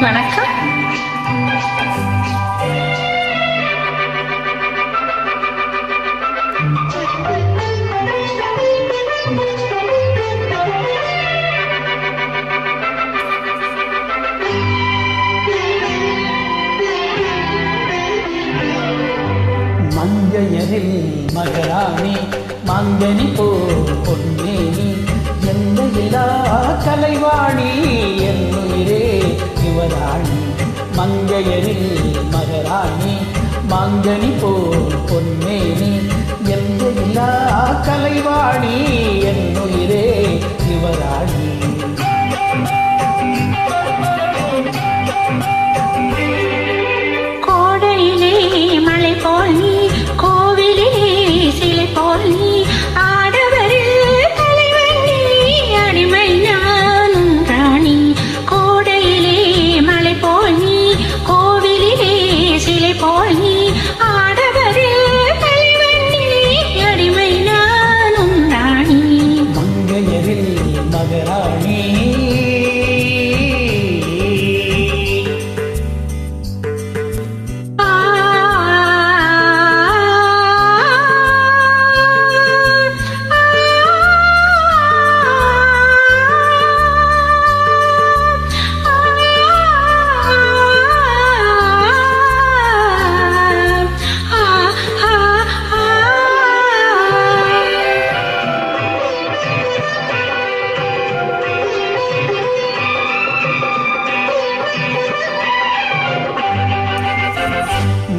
வணக்கம். மங்கையரில் மகராணி மங்கனி போ பொன்னேனி எந்த இலா கலைவாணி என்னுயிரே யுவராணி மங்கையரில் மகராணி மாங்கனி போல் பொன்னேனி எந்த இல்லா கலைவாணி என்னுயிரே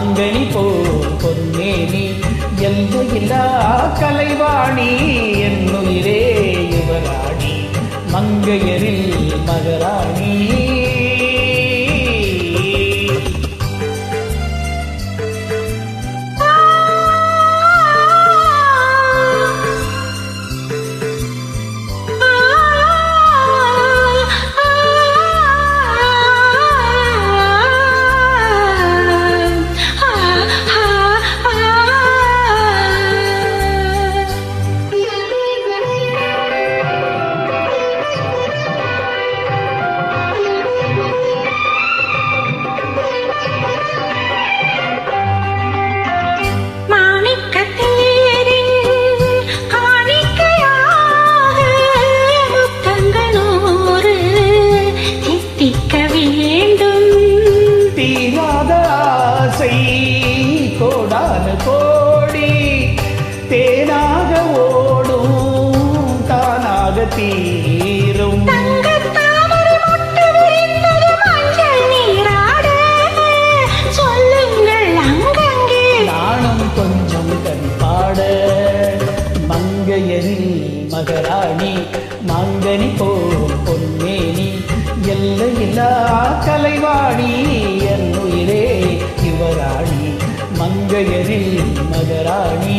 மாங்கனி போல் பொன்னேனி எல்லையில்லா கலைவாணி என்னுயிரே யுவராணி மங்கையரில் மகராணி. கோடான கோடி தேனாக ஓடும் தானாக தீரும். கொஞ்சம் கண் பாட. மங்கையரில் மகராணி மாங்கனி போல் பொன்னேனி எல்லையில்லா கலைவாணி. மகராணி